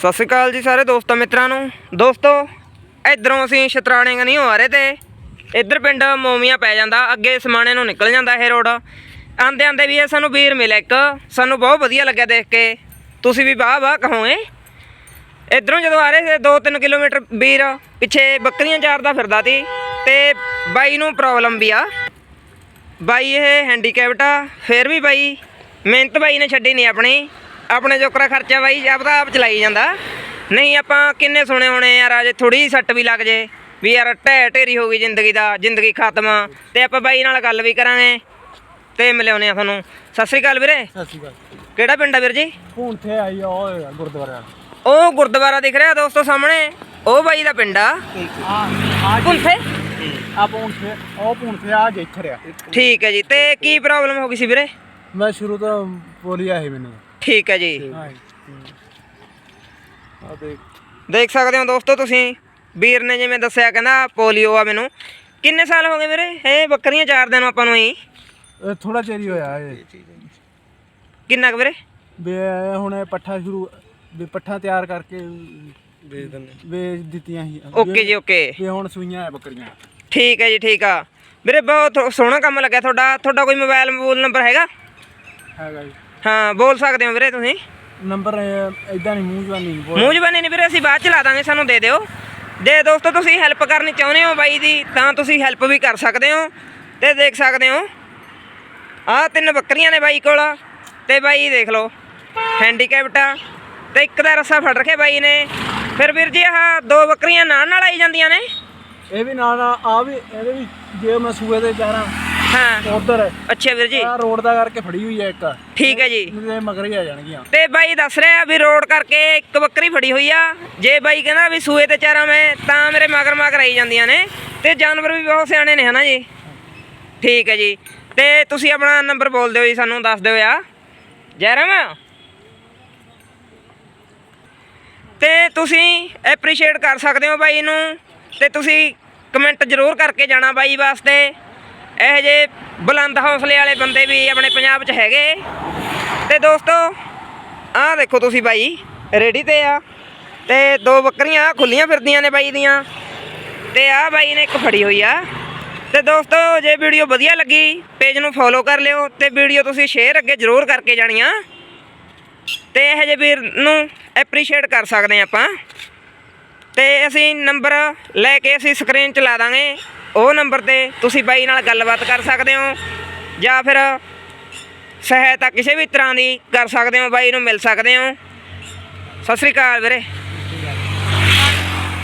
ਸਤਿ ਸ਼੍ਰੀ ਅਕਾਲ ਜੀ ਸਾਰੇ ਦੋਸਤਾਂ ਮਿੱਤਰਾਂ ਨੂੰ। ਦੋਸਤੋ, ਇਧਰੋਂ ਅਸੀਂ ਸ਼ਤਰਾਣੇ ਨਹੀਂ ਹੋ ਰਹੇ ਤੇ ਇੱਧਰ ਪਿੰਡ ਮੋਮੀਆਂ ਪੈ ਜਾਂਦਾ, ਅੱਗੇ ਸਮਾਣੇ ਨੂੰ ਨਿਕਲ ਜਾਂਦਾ ਇਹ ਰੋਡ। ਆਂਦੇ ਆਂਦੇ ਵੀ ਇਹ ਸਾਨੂੰ ਵੀਰ ਮਿਲਿਆ ਇੱਕ, ਸਾਨੂੰ ਬਹੁਤ ਵਧੀਆ ਲੱਗਿਆ ਦੇਖ ਕੇ। ਤੁਸੀਂ ਵੀ ਵਾਹ ਵਾਹ ਕਹੋਗੇ। ਇਧਰੋਂ ਜਦੋਂ ਆ ਰਹੇ ਸੀ 2-3 ਕਿਲੋਮੀਟਰ ਵੀਰ ਪਿੱਛੇ ਬੱਕਰੀਆਂ ਚਾਰਦਾ ਫਿਰਦਾ ਸੀ ਤੇ ਬਾਈ ਨੂੰ ਪ੍ਰੋਬਲਮ ਵੀ ਆ। ਬਾਈ ਇਹ ਹੈਂਡੀਕੈਪਟ ਆ, ਫਿਰ ਵੀ ਬਾਈ, ਮਿਹਨਤ ਬਾਈ ਨੇ ਛੱਡੀ ਨਹੀਂ ਆਪਣੀ। ਆਪਣੇ ਜੋਕਰਾ ਖਰਚਾ ਬਾਈ ਆਪਦਾ ਆਪ ਚਲਾਈ ਜਾਂਦਾ। ਨਹੀਂ ਆਪਾਂ ਕਿੰਨੇ ਸੁਣੇ ਹੋਣੇ ਯਾਰ ਅਜੇ ਥੋੜੀ ਸੱਟ ਵੀ ਲੱਗ ਜੇ। ਵੀ ਯਾਰ ਢਹਿ ਢੇਰੀ ਹੋ ਗਈ ਜ਼ਿੰਦਗੀ ਦਾ ਜ਼ਿੰਦਗੀ ਖਤਮ। ਤੇ ਆਪਾਂ ਬਾਈ ਨਾਲ ਗੱਲ ਵੀ ਕਰਾਂਗੇ। ਤੇ ਮਿਲਿਆਉਨੇ ਆ ਤੁਹਾਨੂੰ। ਸਤਿ ਸ੍ਰੀ ਅਕਾਲ ਵੀਰੇ। ਸਤਿ ਸ਼੍ਰੀ ਅਕਾਲ। ਕਿਹੜਾ ਪਿੰਡ ਆ ਵੀਰ ਜੀ? ਹੁਣ ਤੇ ਆਈ ਆ ਉਹ ਗੁਰਦੁਆਰਾ। ਉਹ ਗੁਰਦੁਆਰਾ ਦਿਖ ਰਿਹਾ ਦੋਸਤੋ ਸਾਹਮਣੇ? ਉਹ ਬਾਈ ਦਾ ਪਿੰਡ ਆ। ਆ ਆ ਕੁੰਥੇ ਆ ਤੇ ਉਹ ਤੇ ਆ ਜੇ ਇੱਥੇ ਰਿਆ ਠੀਕ ਹੈ ਜੀ। ਤੇ ਕੀ ਪ੍ਰੋਬਲਮ ਹੋ ਗਈ ਸੀ ਵੀਰੇ? ਮੈਂ ਸ਼ੁਰੂ ਤੋਂ ਬੋਲਿਆ ਹੈ ਮੈਨੂੰ। ਠੀਕ ਹੈ ਜੀ। ਆ ਦੇਖ। ਦੇਖ ਸਕਦੇ ਹੋ ਦੋਸਤੋ ਤੁਸੀਂ ਵੀਰ ਨੇ ਜਿਵੇਂ ਦੱਸਿਆ ਕਹਿੰਦਾ ਪੋਲੀਓ ਆ ਮੈਨੂੰ। ਕਿੰਨੇ ਸਾਲ ਹੋ ਗਏ ਵੀਰੇ? ਇਹ ਬੱਕਰੀਆਂ ਚਾਰਦੇ ਨੂੰ ਆਪਾਂ ਨੂੰ ਹੀ ਥੋੜਾ ਚੇਰੀ ਹੋਇਆ ਇਹ। ਕਿੰਨਾ ਕੁ ਵੀਰੇ? ਵੀ ਇਹ ਹੁਣ ਇਹ ਪੱਠਾ ਸ਼ੁਰੂ ਵੀ ਪੱਠਾ ਤਿਆਰ ਕਰਕੇ ਵੇਚ ਦਿੰਦੇ। ਵੇਚ ਦਿੱਤੀਆਂ ਸੀ। ਓਕੇ ਜੀ ਓਕੇ। ਵੀ ਹੁਣ ਸੂਈਆਂ ਹੈ ਬੱਕਰੀਆਂ। ਠੀਕ ਹੈ ਜੀ ਠੀਕ ਆ। ਵੀਰੇ ਬਹੁਤ ਸੋਹਣਾ ਕੰਮ ਲੱਗਿਆ ਤੁਹਾਡਾ। ਤੁਹਾਡਾ ਕੋਈ ਮੋਬਾਈਲ ਮੋਬਾਈਲ ਨੰਬਰ ਹੈਗਾ? ਹੈਗਾ ਜੀ। ਹਾਂ ਬੋਲ ਸਕਦੇ ਹੋ ਵੀਰੇ ਤੁਸੀਂ? ਨੰਬਰ ਇਦਾਂ ਨਹੀਂ ਮੂੰਹ ਜਵਾਨੀ ਨਹੀਂ ਬੋਲ। ਮੂੰਹ ਜ਼ਬਾਨੀ ਨਹੀਂ ਵੀਰੇ ਅਸੀਂ ਬਾਅਦ ਚ ਲਾ ਦਾਂਗੇ ਸਾਨੂੰ ਦੇ ਦਿਓ। ਜੇ ਦੋਸਤੋ ਤੁਸੀਂ ਹੈਲਪ ਕਰਨੀ ਚਾਹੁੰਦੇ ਹੋ ਬਾਈ ਦੀ ਤਾਂ ਤੁਸੀਂ ਹੈਲਪ ਵੀ ਕਰ ਸਕਦੇ ਹੋ ਤੇ ਦੇਖ ਸਕਦੇ ਹੋ। ਆਹ ਤਿੰਨ ਬੱਕਰੀਆਂ ਨੇ ਬਾਈ ਕੋਲ ਤੇ ਬਾਈ ਦੇਖ ਲਓ ਹੈਂਡੀਕੈਪਟ ਆ। ਤੇ ਇੱਕ ਦਾ ਰੱਸਾ ਫੜ ਰੱਖਿਆ ਬਾਈ ਨੇ। ਫਿਰ ਵੀਰ ਜੀ ਆਹ ਦੋ ਬੱਕਰੀਆਂ ਨਾਲ ਨਾਲ ਆਈ ਜਾਂਦੀਆਂ ਨੇ। ਇਹ ਵੀ ਨਾ ਨਾ ਆ ਵੀ ਇਹਦੇ ਵੀ ਜੇ ਮੈਂ ਸੂਏ ਦੇ ਚਾਰਾਂ। ਹਾਂ। ਉਧਰ ਅੱਛਾ ਵੀਰ ਜੀ। ਆ ਰੋਡ ਦਾ ਕਰਕੇ ਫੜੀ ਹੋਈ ਹੈ ਇੱਕ। ਠੀਕ ਹੈ ਜੀ। ਇਹਦੇ ਮਗਰ ਹੀ ਆ ਜਾਣਗੀਆਂ। ਤੇ ਬਾਈ ਦੱਸ ਰਿਹਾ ਵੀ ਰੋਡ ਕਰਕੇ ਇੱਕ ਬੱਕਰੀ ਫੜੀ ਹੋਈ ਆ। ਜੇ ਬਾਈ ਕਹਿੰਦਾ ਵੀ ਸੂਏ ਤੇ ਚਾਰਾਂ ਮੈਂ ਤਾਂ ਮੇਰੇ ਮਗਰ ਮਗਰ ਆਈ ਜਾਂਦੀਆਂ ਨੇ। ਤੇ ਜਾਨਵਰ ਵੀ ਬਹੁਤ ਸਿਆਣੇ ਨੇ ਹਨਾ ਜੀ? ਠੀਕ ਹੈ ਜੀ। ਤੇ ਤੁਸੀਂ ਆਪਣਾ ਨੰਬਰ ਬੋਲ ਦਿਓ ਜੀ ਸਾਨੂੰ ਦੱਸ ਦਿਓ ਆ। ਜੈਰਮ? ਤੇ ਤੁਸੀਂ ਐਪਰੀਸ਼ੀਏਟ ਕਰ ਸਕਦੇ ਹੋ ਬਾਈ ਨੂੰ। ਤੇ ਤੁਸੀਂ ਕਮੈਂਟ ਜ਼ਰੂਰ ਕਰਕੇ ਜਾਣਾ ਬਾਈ ਵਾਸਤੇ। ਇਹੋ ਜਿਹੇ ਬੁਲੰਦ ਹੌਸਲੇ ਵਾਲੇ ਬੰਦੇ ਵੀ ਆਪਣੇ ਪੰਜਾਬ 'ਚ ਹੈਗੇ। ਤੇ ਦੋਸਤੋ, ਆਹ ਦੇਖੋ ਤੁਸੀਂ ਬਾਈ ਰੇੜੀ ਤੇ ਆ। ਤੇ ਦੋ ਬੱਕਰੀਆਂ ਖੁੱਲੀਆਂ ਫਿਰਦੀਆਂ ਨੇ ਬਾਈ ਦੀਆਂ। ਤੇ ਆਹ ਬਾਈ ਨੇ ਇੱਕ ਫੜੀ ਹੋਈ ਆ। ਤੇ ਦੋਸਤੋ, ਜੇ ਵੀਡੀਓ ਵਧੀਆ ਲੱਗੀ, ਪੇਜ ਨੂੰ ਫੋਲੋ ਕਰ ਲਿਓ ਤੇ ਵੀਡੀਓ ਤੁਸੀਂ ਸ਼ੇਅਰ ਅੱਗੇ ਜ਼ਰੂਰ ਕਰਕੇ ਜਾਣੀ ਆ। ਤੇ ਇਹ ਜਿਹੇ ਵੀਰ ਨੂੰ ਐਪਰੀਸ਼ੀਏਟ ਕਰ ਸਕਦੇ ਹਾਂ ਆਪਾਂ। ਤੇ ਅਸੀਂ ਨੰਬਰ ਲੈ ਕੇ ਅਸੀਂ ਸਕਰੀਨ 'ਚ ਲਾ ਦਾਂਗੇ। ਉਹ ਨੰਬਰ ਤੇ ਤੁਸੀਂ ਬਾਈ ਨਾਲ ਗੱਲਬਾਤ ਕਰ ਸਕਦੇ ਹੋ ਜਾਂ ਫਿਰ ਸਹਾਇਤਾ ਕਿਸੇ ਵੀ ਤਰ੍ਹਾਂ ਦੀ ਕਰ ਸਕਦੇ ਹੋ, ਬਾਈ ਨੂੰ ਮਿਲ ਸਕਦੇ ਹੋ। ਸਤਿ ਸ੍ਰੀ ਅਕਾਲ ਵੀਰੇ।